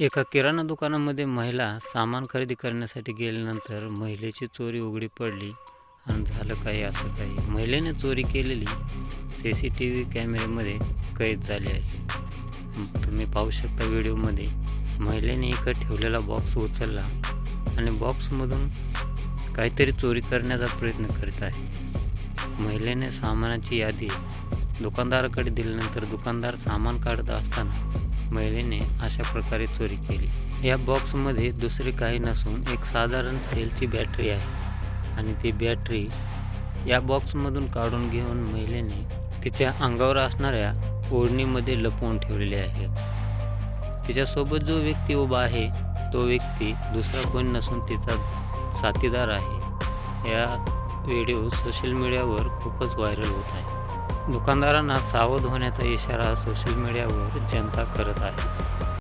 एका किराणा दुकानामध्ये महिला सामान खरेदी करण्यासाठी गेल्यानंतर महिलेची चोरी उघडी पडली आणि झालं काही असं काही. महिलेने चोरी केलेली सी सी टी व्ही कॅमेऱ्यामध्ये कैद झाली आहे. तुम्ही पाहू शकता व्हिडिओमध्ये महिलेने इकडे ठेवलेला बॉक्स उचलला आणि बॉक्समधून काहीतरी चोरी करण्याचा प्रयत्न करीत आहे. महिलेने सामानाची यादी दुकानदाराकडे दिल्यानंतर दुकानदार सामान काढत असताना महिलेने अशा प्रकारे चोरी केली. या बॉक्समध्ये दुसरे काही नसून एक साधारण सेलची बॅटरी आहे आणि ती बॅटरी या बॉक्समधून काढून घेऊन महिलेने तिच्या अंगावर असणाऱ्या ओढणीमध्ये लपवून ठेवलेली आहे. तिच्यासोबत जो व्यक्ती उभा आहे तो व्यक्ती दुसरा कोण नसून तिचा साथीदार आहे. या व्हिडिओ सोशल मीडियावर खूपच व्हायरल होत आहे. दुकानदारांना सावध होण्याचा इशारा सोशल मीडियावर जनता करत आहे.